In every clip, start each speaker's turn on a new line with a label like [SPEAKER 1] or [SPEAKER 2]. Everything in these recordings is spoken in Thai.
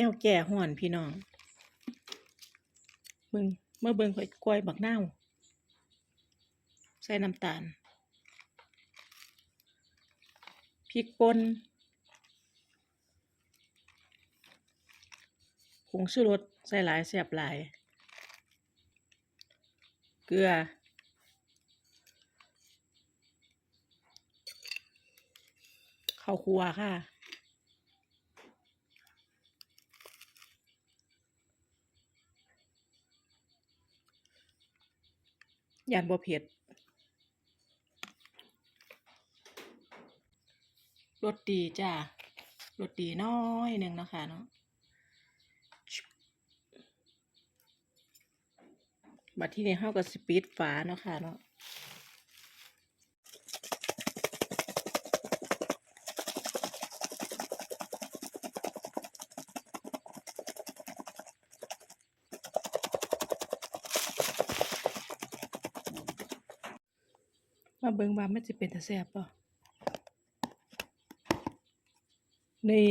[SPEAKER 1] แนวแก่ห่อนพี่น้องเบิ่งเมื่อเบิ่งข่อยกล้วยบักเน่าใส่น้ำตาลพริกป่นผงชูรสใส่หลายแซ่บหลาย เกลือ ข้าวครัวค่ะ ยานบ่เผ็ดรสดีจ้ารสดีน้อยหนึ่งนะคะเนาะบัดที่นี้เฮากับสปีดฝาเนาะค่ะเนาะ มาเบิ่งว่ามันสิเป็นตาแซ่บป่ะนี่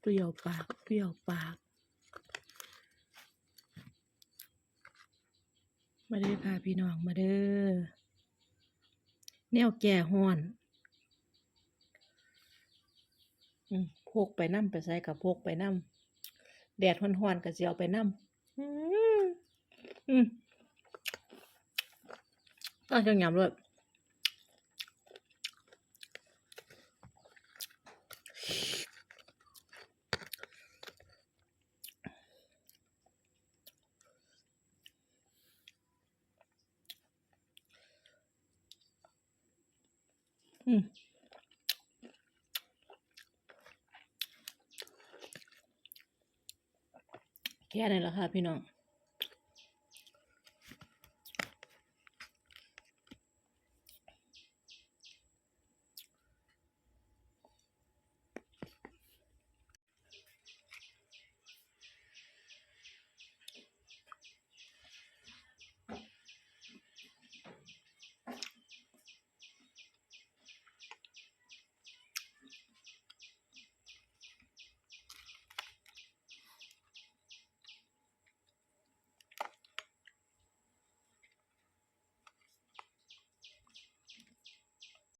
[SPEAKER 1] เปรี้ยวปากเปรี้ยวปากมาเด้อค่ะพี่น้องมาเด้อแนวแก่ฮ้อนพกไปนำไปใส่กับพกไปนำ แดดฮ้อนๆก็สิเอาไปนำอืมอืมต้องจังยำด้วยอืม แค่นั้นแหละค่ะพี่น้อง